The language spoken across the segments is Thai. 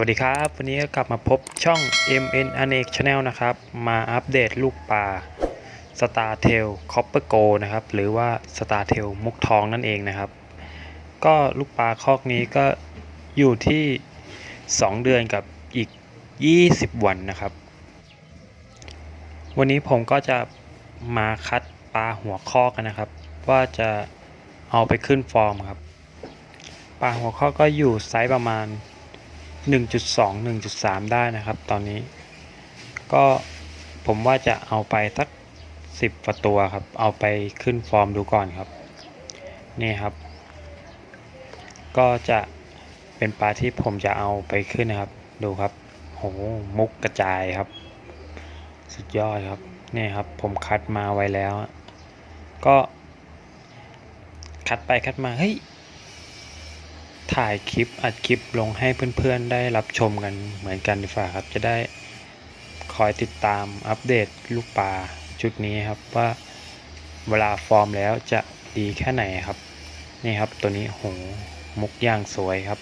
วัสดีครับ วันนี้ก็กลับมาพบช่อง MN a n e k Channel นะครับ มาอัปเดตลูกปลา Star Tail Copper Go นะครับ หรือว่า Star Tail มุกทองนั่นเองนะครับ ก็ลูกปลาคอกนี้ก็อยู่ที่ 2 เดือนกับอีก 20 วันนะครับ วันนี้ผมก็จะมาคัดปลาหัวข้อกันนะครับ ว่าจะเอาไปขึ้นฟอร์มครับ ปลาหัวข้อก็อยู่ไซส์ประมาณ 1.2 1.3 ได้นะครับ ตอนนี้ ก็ผมว่าจะเอาไปสัก 10กว่าตัวครับ เอาไปขึ้นฟอร์มดูก่อนครับ นี่ครับ ก็จะเป็นปลาที่ผมจะเอาไปขึ้นนะครับ ดูครับโหมุกกระจายครับ สุดยอดครับ นี่ครับ ผมคัดมาไว้แล้ว ก็คัดไปคัดมา เฮ้ย ถ่ายคลิปอัดคลิปลงให้เพื่อนๆได้รับชมกันเหมือนกันดีกว่าครับ จะได้คอยติดตามอัปเดตลูกปลาชุดนี้ครับว่าเวลาฟอร์มแล้วจะดีแค่ไหนครับ นี่ครับตัวนี้โหมุกย่างสวยครับ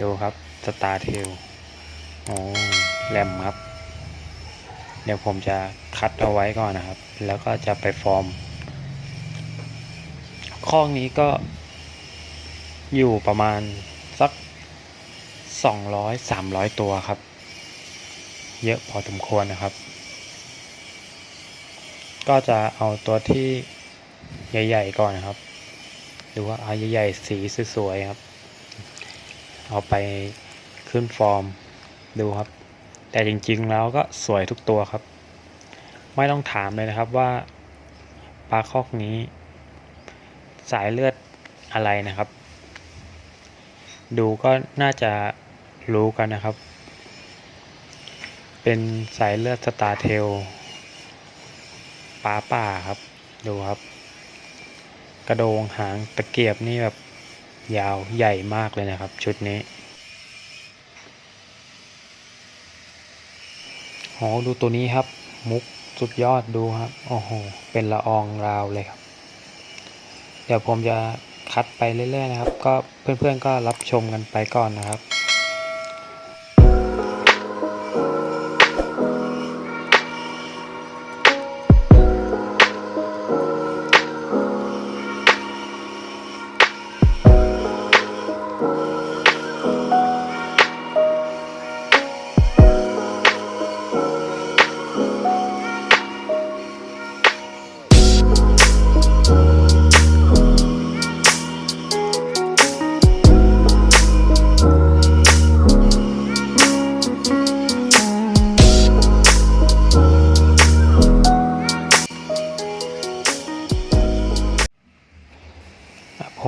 ดูครับสตาร์เทลโอ้แรมครับ เดี๋ยวผมจะคัดเอาไว้ก่อนนะครับ แล้วก็จะไปฟอร์มข้องนี้ก็ อยู่ประมาณสัก 200 300 ตัวครับ เยอะพอสมควรนะครับ ก็จะเอาตัวที่ใหญ่ ๆ ก่อนนะครับ หรือว่าเอาใหญ่ๆสีสวยๆครับ เอาไปขึ้นฟอร์มดูครับ แต่จริงๆแล้วก็สวยทุกตัวครับ ไม่ต้องถามเลยนะครับว่าปลาคอกนี้ สายเลือดอะไรนะครับ ดูก็น่าจะรู้กันนะครับ เป็นสายเลือดสตาร์เทลปลาป่าครับ ดูครับ กระโดงหางตะเกียบนี่แบบยาวใหญ่มากเลยนะครับ ชุดนี้โอ้ดูตัวนี้ครับ มุกสุดยอดดูครับ โอ้โห เป็นละอองราวเลยครับ เดี๋ยวผมจะ คัดไปเรื่อยๆนะครับ ก็เพื่อนๆก็รับชมกันไปก่อนนะครับ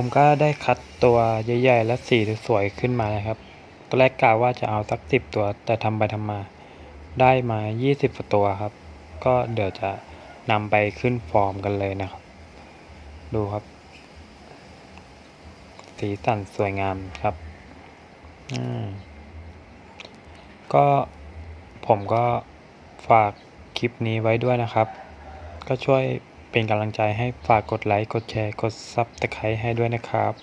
ผมก็ได้คัดตัวใหญ่ๆ และสีสวยๆขึ้นมานะครับตอนแรกกะว่าจะเอาสักสิบตัว แต่ทำไปทำมา ได้มา20กว่าตัวครับ ก็เดี๋ยวจะนำไปขึ้นฟอร์มกันเลยนะครับ ดูครับ สีสันสวยงามครับอืมก็ผมก็ฝากคลิปนี้ไว้ด้วยนะครับ ก็ช่วย เป็นกำลังใจให้ฝากกดไลค์ กดแชร์ กดซับสไครต์ให้ด้วยนะครับ